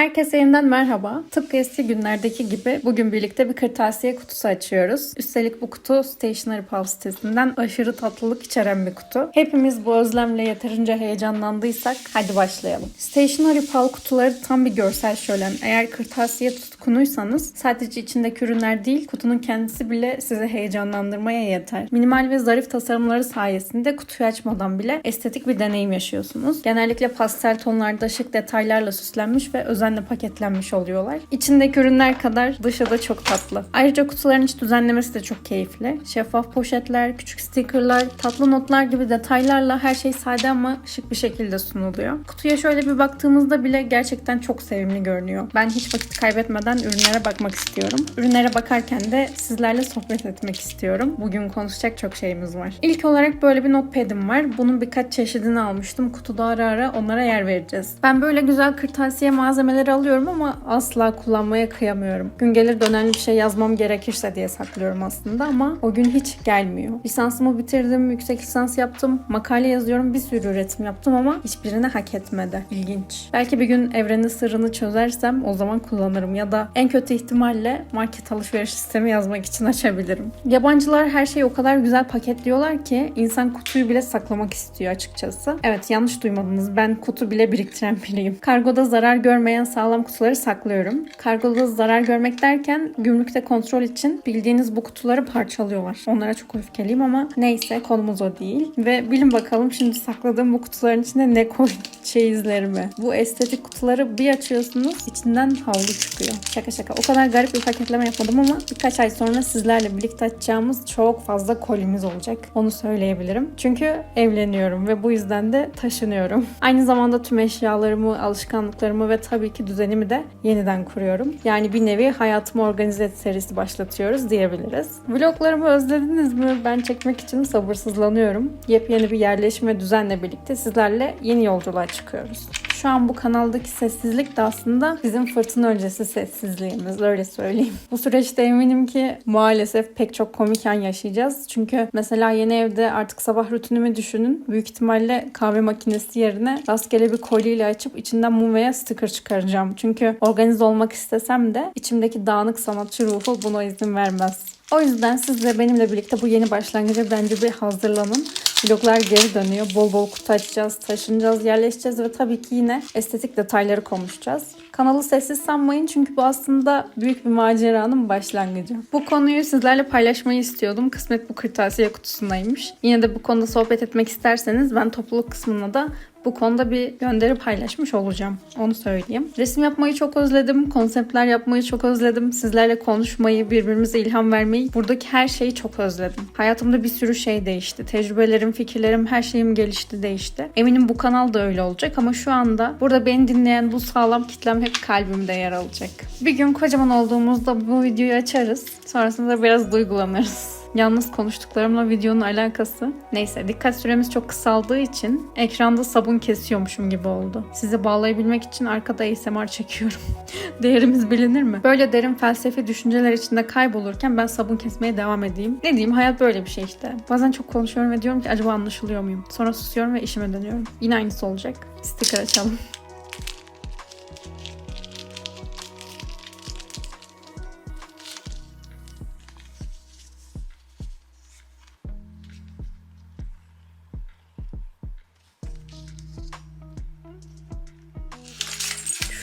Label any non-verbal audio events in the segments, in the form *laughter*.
Herkese yeniden merhaba. Tıpkı eski günlerdeki gibi bugün birlikte bir kırtasiye kutusu açıyoruz. Üstelik bu kutu Stationery Pal sitesinden aşırı tatlılık içeren bir kutu. Hepimiz bu özlemle yeterince heyecanlandıysak hadi başlayalım. Stationery Pal kutuları tam bir görsel şölen. Eğer kırtasiye tutkunuysanız sadece içindeki ürünler değil kutunun kendisi bile sizi heyecanlandırmaya yeter. Minimal ve zarif tasarımları sayesinde kutuyu açmadan bile estetik bir deneyim yaşıyorsunuz. Genellikle pastel tonlarda şık detaylarla süslenmiş ve özenle paketlenmiş oluyorlar. İçindeki ürünler kadar dışı da çok tatlı. Ayrıca kutuların iç düzenlemesi de çok keyifli. Şeffaf poşetler, küçük stickerlar, tatlı notlar gibi detaylarla her şey sade ama şık bir şekilde sunuluyor. Kutuya şöyle bir baktığımızda bile gerçekten çok sevimli görünüyor. Ben hiç vakit kaybetmeden ürünlere bakmak istiyorum. Ürünlere bakarken de sizlerle sohbet etmek istiyorum. Bugün konuşacak çok şeyimiz var. İlk olarak böyle bir notepad'im var. Bunun birkaç çeşidini almıştım. Kutuda ara ara onlara yer vereceğiz. Ben böyle güzel kırtasiye malzemeleri alıyorum ama asla kullanmaya kıyamıyorum. Gün gelir dönemli bir şey yazmam gerekirse diye saklıyorum aslında ama o gün hiç gelmiyor. Lisansımı bitirdim, yüksek lisans yaptım, makale yazıyorum, bir sürü üretim yaptım ama hiçbirini hak etmedi. İlginç. Belki bir gün evrenin sırrını çözersem o zaman kullanırım ya da en kötü ihtimalle market alışveriş sistemi yazmak için açabilirim. Yabancılar her şeyi o kadar güzel paketliyorlar ki insan kutuyu bile saklamak istiyor açıkçası. Evet yanlış duymadınız. Ben kutu bile biriktiren biriyim. Kargoda zarar görmeyen sağlam kutuları saklıyorum. Kargoda zarar görmek derken gümrükte kontrol için bildiğiniz bu kutuları parçalıyorlar. Onlara çok öfkeliyim ama neyse konumuz o değil. Ve bilin bakalım şimdi sakladığım bu kutuların içine ne koydum? Çeyizlerimi. Bu estetik kutuları bir açıyorsunuz içinden havlu çıkıyor. Şaka şaka. O kadar garip bir paketleme yapmadım ama birkaç ay sonra sizlerle birlikte açacağımız çok fazla kolimiz olacak. Onu söyleyebilirim. Çünkü evleniyorum ve bu yüzden de taşınıyorum. Aynı zamanda tüm eşyalarımı, alışkanlıklarımı ve tabii ki düzenimi de yeniden kuruyorum. Yani bir nevi hayatımı organize et serisi başlatıyoruz diyebiliriz. Vloglarımı özlediniz mi? Ben çekmek için sabırsızlanıyorum. Yepyeni bir yerleşme düzenle birlikte sizlerle yeni yolculuğa çıkıyoruz. Şu an bu kanaldaki sessizlik de aslında bizim fırtına öncesi sessizliğimiz öyle söyleyeyim. Bu süreçte eminim ki maalesef pek çok komik an yaşayacağız. Çünkü mesela yeni evde artık sabah rutinimi düşünün. Büyük ihtimalle kahve makinesi yerine rastgele bir kolyeyle açıp içinden mum veya sticker çıkaracağım. Çünkü organize olmak istesem de içimdeki dağınık sanatçı ruhu buna izin vermez. O yüzden siz de benimle birlikte bu yeni başlangıca bence bir hazırlanın. Vloglar geri dönüyor. Bol bol kutu açacağız, taşınacağız, yerleşeceğiz ve tabii ki yine estetik detayları konuşacağız. Kanalı sessiz sanmayın çünkü bu aslında büyük bir maceranın başlangıcı. Bu konuyu sizlerle paylaşmayı istiyordum. Kısmet bu kırtasiye kutusundaymış. Yine de bu konuda sohbet etmek isterseniz ben topluluk kısmına da bu konuda bir gönderi paylaşmış olacağım. Onu söyleyeyim. Resim yapmayı çok özledim. Konseptler yapmayı çok özledim. Sizlerle konuşmayı, birbirimize ilham vermeyi, buradaki her şeyi çok özledim. Hayatımda bir sürü şey değişti. Tecrübelerim, fikirlerim, her şeyim gelişti, değişti. Eminim bu kanal da öyle olacak ama şu anda burada beni dinleyen bu sağlam kitlem hep kalbimde yer alacak. Bir gün kocaman olduğumuzda bu videoyu açarız. Sonrasında biraz duygulanırız. Yalnız konuştuklarımla videonun alakası. Neyse dikkat süremiz çok kısaldığı için ekranda sabun kesiyormuşum gibi oldu. Sizi bağlayabilmek için arkada ASMR çekiyorum. *laughs* Değerimiz bilinir mi? Böyle derin felsefi düşünceler içinde kaybolurken ben sabun kesmeye devam edeyim. Ne diyeyim hayat böyle bir şey işte. Bazen çok konuşuyorum ve diyorum ki acaba anlaşılıyor muyum? Sonra susuyorum ve işime dönüyorum. Yine aynısı olacak. Sticker açalım. *laughs*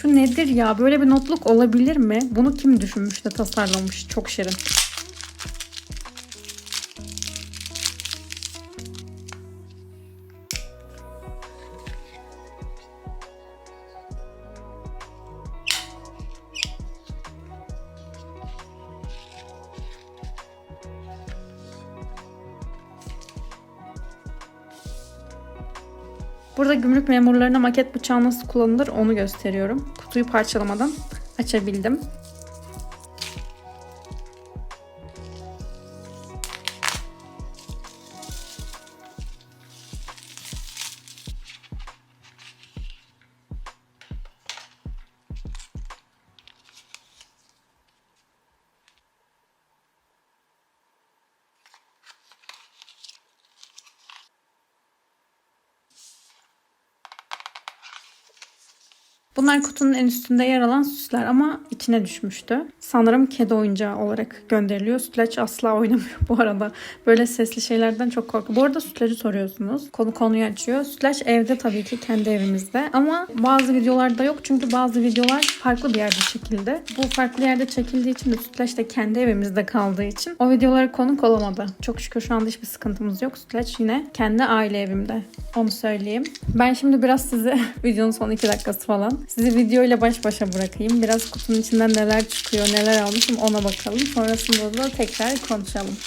Şu nedir ya? Böyle bir notluk olabilir mi? Bunu kim düşünmüş de tasarlamış? Çok şirin. Burada gümrük memurlarına maket bıçağı nasıl kullanılır onu gösteriyorum. Kutuyu parçalamadan açabildim. Bunlar kutunun en üstünde yer alan süsler ama içine düşmüştü. Sanırım kedi oyuncağı olarak gönderiliyor. Sütlaç asla oynamıyor bu arada. Böyle sesli şeylerden çok korkuyor. Bu arada sütlacı soruyorsunuz. Konu konuyu açıyor. Sütlaç evde tabii ki kendi evimizde. Ama bazı videolarda yok. Çünkü bazı videolar farklı bir yerde çekildi. Bu farklı yerde çekildiği için de sütlaç da kendi evimizde kaldığı için o videolara konuk olamadı. Çok şükür şu anda hiçbir sıkıntımız yok. Sütlaç yine kendi aile evimde. Onu söyleyeyim. Ben şimdi biraz size *laughs* videonun son iki dakikası falan. Sizi videoyla baş başa bırakayım. Biraz kutunun içinden neler çıkıyor, neler almışım ona bakalım. Sonrasında da tekrar konuşalım.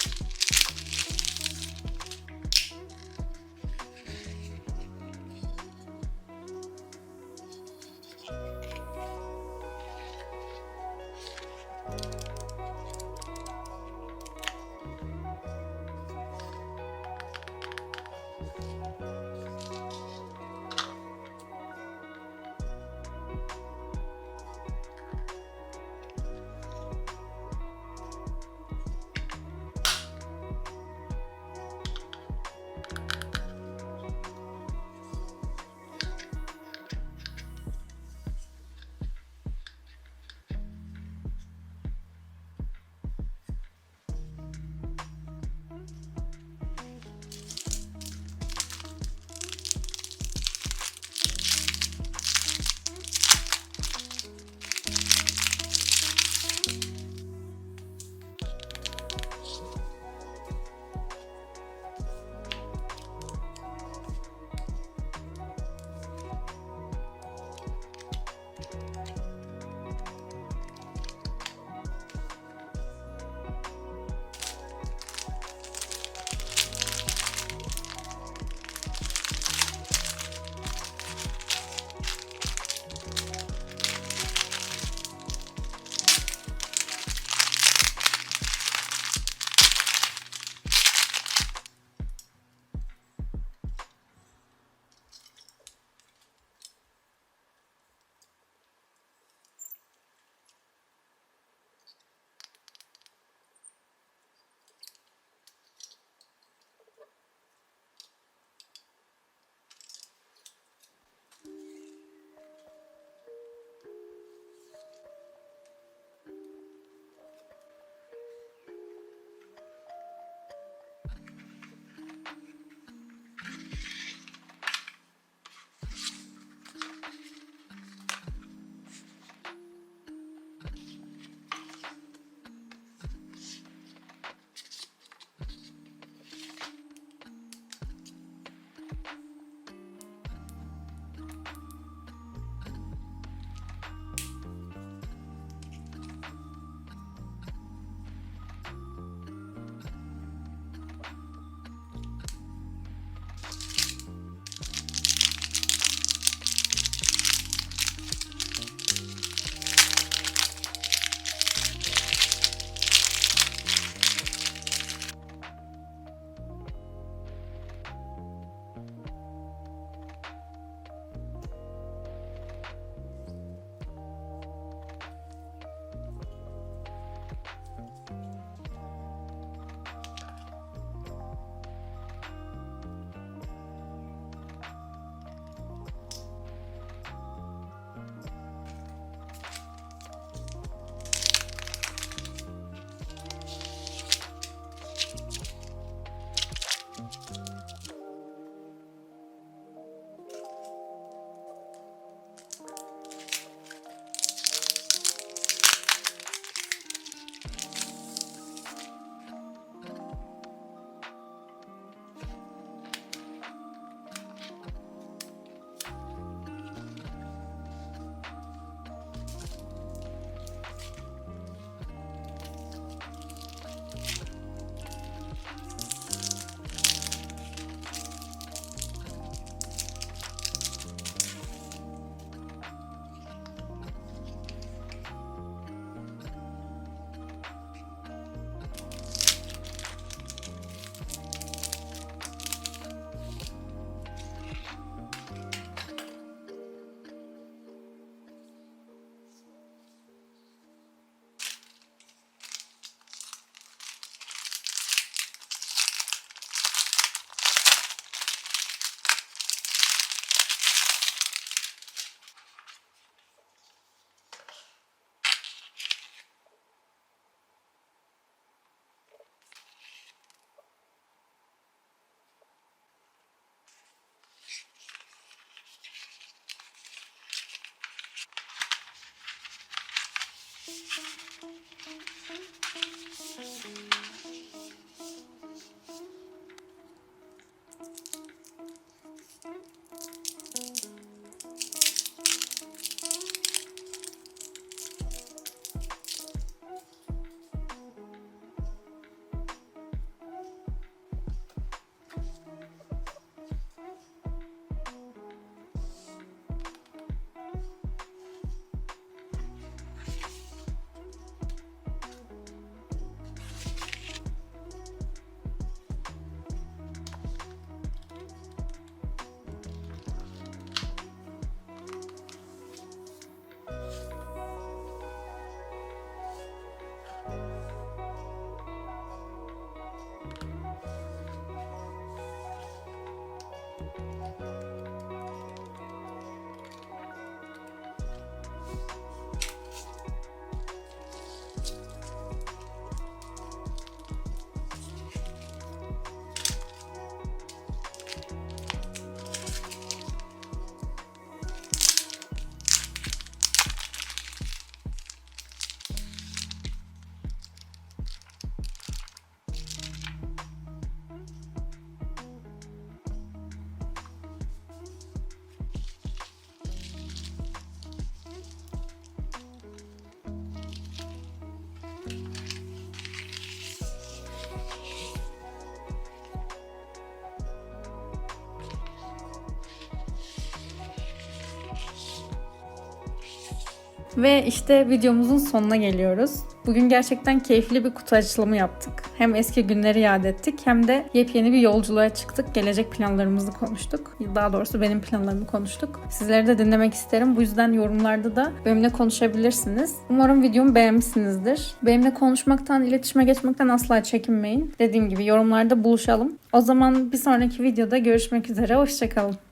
Ve işte videomuzun sonuna geliyoruz. Bugün gerçekten keyifli bir kutu açılımı yaptık. Hem eski günleri yad ettik hem de yepyeni bir yolculuğa çıktık. Gelecek planlarımızı konuştuk. Daha doğrusu benim planlarımı konuştuk. Sizleri de dinlemek isterim. Bu yüzden yorumlarda da benimle konuşabilirsiniz. Umarım videomu beğenmişsinizdir. Benimle konuşmaktan, iletişime geçmekten asla çekinmeyin. Dediğim gibi yorumlarda buluşalım. O zaman bir sonraki videoda görüşmek üzere. Hoşçakalın.